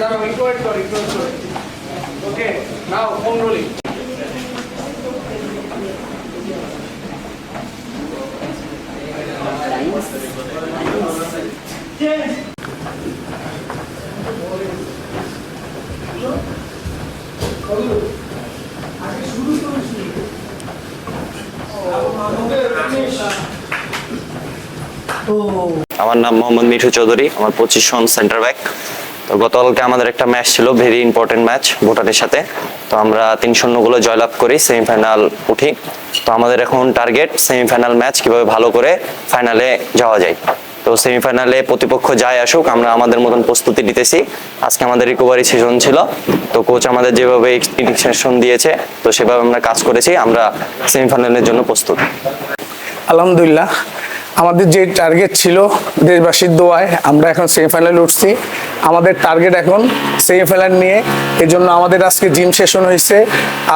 দাঁড়াও একটু wait করো, একটু wait করো। Okay, now phone rolling. আমার নাম মোহাম্মদ মিঠু চৌধুরী আমার পঁচিশ পজিশন সেন্টার ব্যাক। তো গতকালকে আমাদের একটা ম্যাচ ছিল ভেরি ইম্পর্টেন্ট ম্যাচ ভুটানের সাথে। তো আমরা তিন শূন্য গোলে জয়লাভ করি সেমিফাইনাল উঠি। তো আমাদের এখন টার্গেট সেমিফাইনাল ম্যাচ, কীভাবে ভালো করে ফাইনালে যাওয়া যায়। তো সেমিফাইনালে প্রতিপক্ষ যায় আসুক, আমরা আমাদের মতন প্রস্তুতি নিতেছি। আজকে আমাদের রিকভারি সেশন ছিল, তো কোচ আমাদের যেভাবে সেশন দিয়েছে, তো সেভাবে আমরা কাজ করেছি, আমরা সেমিফাইনালের জন্য প্রস্তুত। আলহামদুলিল্লাহ আমাদের যে টার্গেট ছিল দেশবাসীর দোয়ায়, আমরা এখন সেমিফাইনালে উঠছি। আমাদের টার্গেট এখন সেমিফাইনাল নিয়ে এই জন্য আমাদের আজকে জিম সেশন হয়েছে।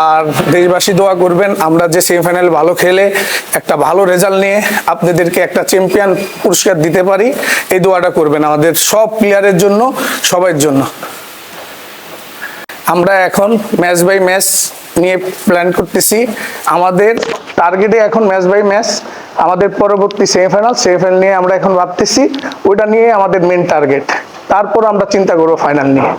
আর দেশবাসী দোয়া করবেন, আমরা যে সেমিফাইনাল ভালো খেলে, একটা ভালো রেজাল্ট নিয়ে আপনাদেরকে একটা চ্যাম্পিয়ন পুরস্কার দিতে পারি, এই দোয়াটা করবেন আমাদের সব প্লেয়ারের জন্য সবার জন্য। আমরা এখন ম্যাচ বাই ম্যাচ নিয়ে প্ল্যান করতেছি। আমাদের টার্গেটে এখন ম্যাচ বাই ম্যাচ আমাদের পরবর্তী সেমিফাইনাল সেমিফাইনাল নিয়ে আমরা এখন ভাবতেছি, ওইটা নিয়ে আমাদের মেন টার্গেট তারপর আমরা চিন্তা করব ফাইনাল নিয়ে।